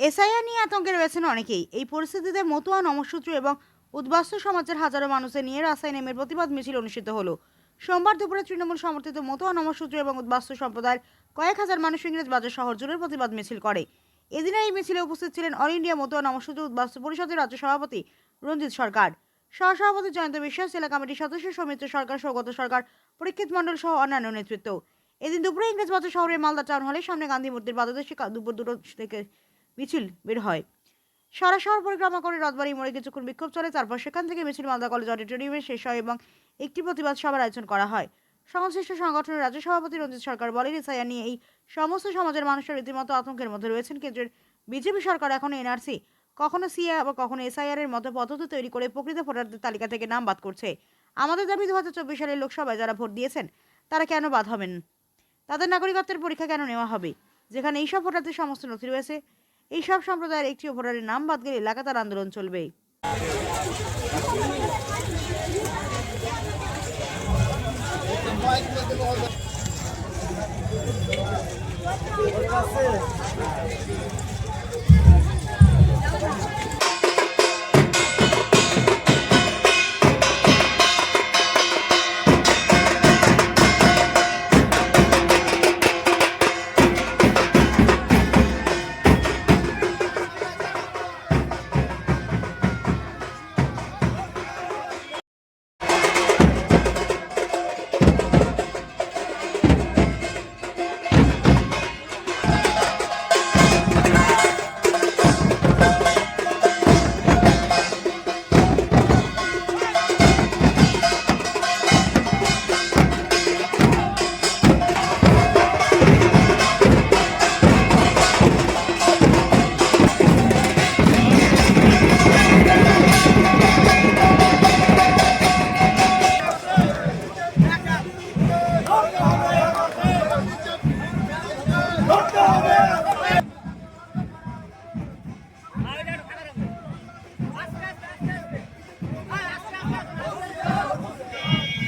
SIR নিয়ে আতঙ্কে রয়েছেন অনেকেই। এই পরিস্থিতিতে মতুয়া নমসূত্র এবং উদ্বাস্তু সমাজের হাজারো মানুষের নিয়ে রাস্তায় নেমে প্রতিবাদ মিছিল অনুষ্ঠিত হলো। সোমবার দুপুরে তৃণমূল সমর্থিত মতুয়া নমসূত্র এবং উদ্বাস্তু সম্প্রদায়ের কয়েক হাজার মানুষ ইংরেজ বাজার শহর জুড়ে প্রতিবাদ মিছিল করে। এদিনের এই মিছিলে উপস্থিত ছিলেন অল ইন্ডিয়া মতুয়া নমসূত্র উদ্বাস্তু পরিষদের রাজ্য সভাপতি রঞ্জিত সরকার। সহসভাপতি জয়ন্ত বিশ্বাস, জেলা কমিটির সদস্য সৌমিত্র সরকার, সৌগত সরকার, পরীক্ষিত মণ্ডল সহ অন্যান্য নেতৃত্ব। এদিন দুপুরে ইংরেজ বাজার শহরের মালদা টাউন হলের সামনে গান্ধী মূর্তির পাদদেশে দুপুর দুটো থেকে মিছিল বের হয়। সারা শহর পরিক্রমা করে রথবাড়ি মোড়ে কিছুক্ষণ বিক্ষোভ চলে, তারপর সেখান থেকে মিছিল মালদা কলেজ অডিটোরিয়ামে শেষ হয় এবং একটি প্রতিবাদ সভার আয়োজন করা হয়। সংশ্লিষ্ট সংগঠনের রাজ্য সভাপতি রঞ্জিত সরকার বলেন, এসআইআর নিয়ে এই সমস্ত সমাজের মানুষের রীতিমতো আতঙ্কের মধ্যে রয়েছেন। কেন্দ্রের বিজেপি সরকার এখন এনআরসি। কখনো সিএ আবার কখনো এসআইআর এর মতো পদ্ধতি তৈরি করে প্রকৃত ভোটারদের তালিকা থেকে নাম বাদ করছে। আমাদের দাবি দু হাজার চব্বিশ সালের লোকসভায় যারা ভোট দিয়েছেন, তারা কেন বাদ হবেন? তাদের নাগরিকত্বের পরীক্ষা কেন নেওয়া হবে? যেখানে এইসব ভোটারদের সমস্ত নথি রয়েছে এইসব সম্প্রদায়ের একটি অপরাধের নাম বাদ গেলে লাগাতার আন্দোলন চলবে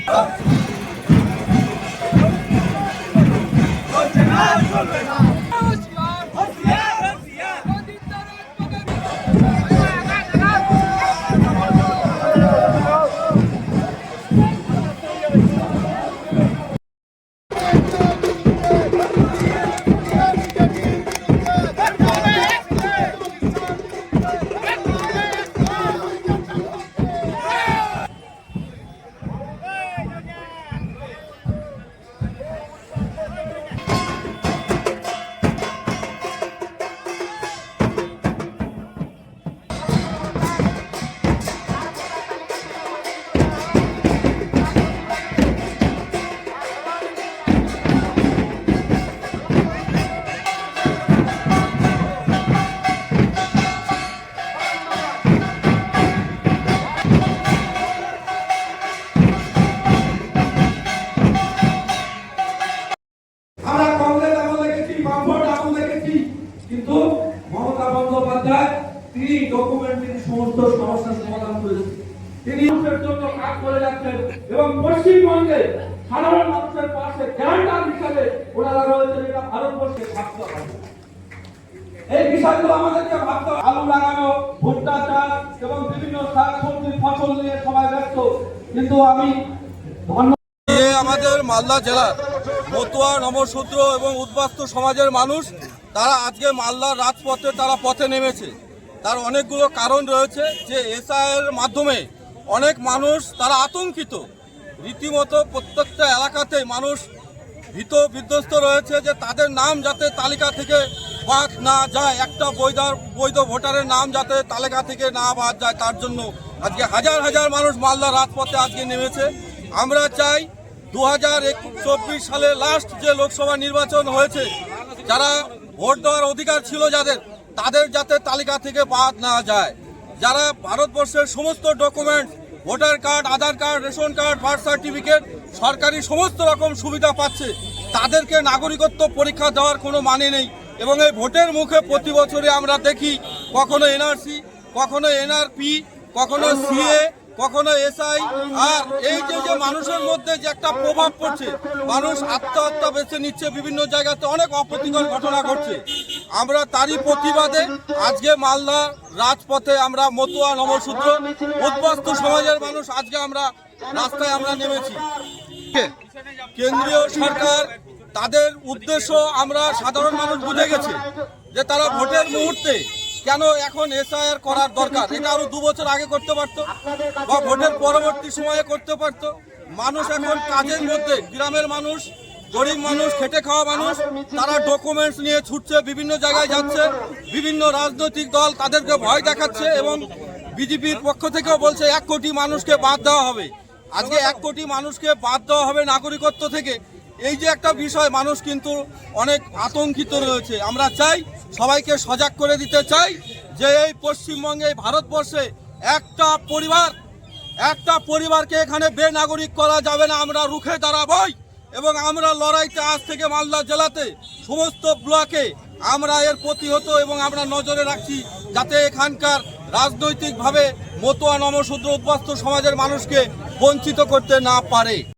আমরা তিনি ডকুমেন্ট তিনি সমস্ত সমস্যার সমাধান করেছেন তিনি মানুষের জন্য কাজ করে যাচ্ছেন এবং পশ্চিমবঙ্গে সাধারণ মানুষের পাশে গ্যারান্টার হিসাবে ওনারা রয়েছেন এটা ভারতবর্ষে ভাবতে হবে এই বিষয়গুলো আমাদেরকে ভাবতে। আলু লাগানো, ভুট্টা চাষ এবং বিভিন্ন শাক সবজির ফসল নিয়ে সবাই ব্যস্ত। কিন্তু আমি আমাদের মালদা জেলার মতুয়া নমশূদ্র এবং উদ্বাস্তু সমাজের মানুষ, তারা আজকে মালদার রাজপথে তারা পথে নেমেছে। তার অনেকগুলো কারণ রয়েছে যে এসআইয়ের মাধ্যমে অনেক মানুষ তারা আতঙ্কিত। রীতিমতো প্রত্যেকটা এলাকাতেই মানুষ ভীত বিধ্বস্ত রয়েছে যে তাদের নাম যাতে তালিকা থেকে বাদ না যায়, একটা বৈধ বৈধ ভোটারের নাম যাতে তালিকা থেকে না বাদ যায়, তার জন্য আজকে হাজার হাজার মানুষ মালদা রাজপথে আজকে নেমেছে। আমরা চাই দু হাজার চব্বিশ সালে লাস্ট যে লোকসভা নির্বাচন হয়েছে, যারা ভোট দেওয়ার অধিকার ছিল যাদের তাদের যাতে তালিকা থেকে বাদ না যায়। যারা ভারতবর্ষের সমস্ত document voter card Aadhaar card ration card birth certificate সরকারি সমস্ত রকম সুবিধা পাচ্ছে, তাদেরকে নাগরিকত্ব পরীক্ষা দেওয়ার কোনো মানে নেই। এবং এই ভোটের মুখে প্রতি বছরে আমরা দেখি, কখনো এনআরসি কখনো এনআরপি কখনো সিএ কখনো এসআই আর এই যে যে মানুষের মধ্যে যে একটা প্রভাব পড়ছে, মানুষ আত্মহত্যা বেছে নিচ্ছে বিভিন্ন জায়গাতে, অনেক অপ্রীতিকর ঘটনা ঘটছে। আমরা তারই প্রতিবাদে আজকে মালদা রাজপথে আমরা মতুয়া নবসূত্র উদ্বাস্তু সমাজের মানুষ আজকে আমরা রাস্তায় আমরা নেমেছি। কেন্দ্রীয় সরকার, তাদের উদ্দেশ্য আমরা সাধারণ মানুষ বুঝে গেছে যে তারা ভোটের মুহূর্তে কেন এখন এসআইআর করার দরকার? এটা আরও দু বছর আগে করতে পারতো বা ভোটের পরবর্তী সময়ে করতে পারতো। মানুষ এখন কাজের মধ্যে, গ্রামের মানুষ, গরিব মানুষ, খেটে খাওয়া মানুষ, তারা ডকুমেন্টস নিয়ে ছুটছে, বিভিন্ন জায়গায় যাচ্ছে, বিভিন্ন রাজনৈতিক দল তাদেরকে ভয় দেখাচ্ছে এবং বিজেপির পক্ষ থেকেও বলছে এক কোটি মানুষকে বাদ দেওয়া হবে। আজকে এক কোটি মানুষকে বাদ দেওয়া হবে নাগরিকত্ব থেকে। এই যে একটা বিষয়, মানুষ কিন্তু অনেক আতঙ্কিত রয়েছে। আমরা চাই সবাইকে সজাগ করে দিতে চাই যে এই পশ্চিমবঙ্গে ভারতবর্ষে একটা পরিবার, একটা পরিবারকে এখানে বেনাগরিক করা যাবে না। আমরা রুখে দাঁড়াবই এবং আমরা লড়াইতে আজ থেকে মালদা জেলাতে সমস্ত ব্লকে আমরা এর প্রতিহত এবং আমরা নজরে রাখছি যাতে এখানকার রাজনৈতিকভাবে মতোয়া নমশূদ্র উদ্বাস্তু সমাজের মানুষকে বঞ্চিত করতে না পারে।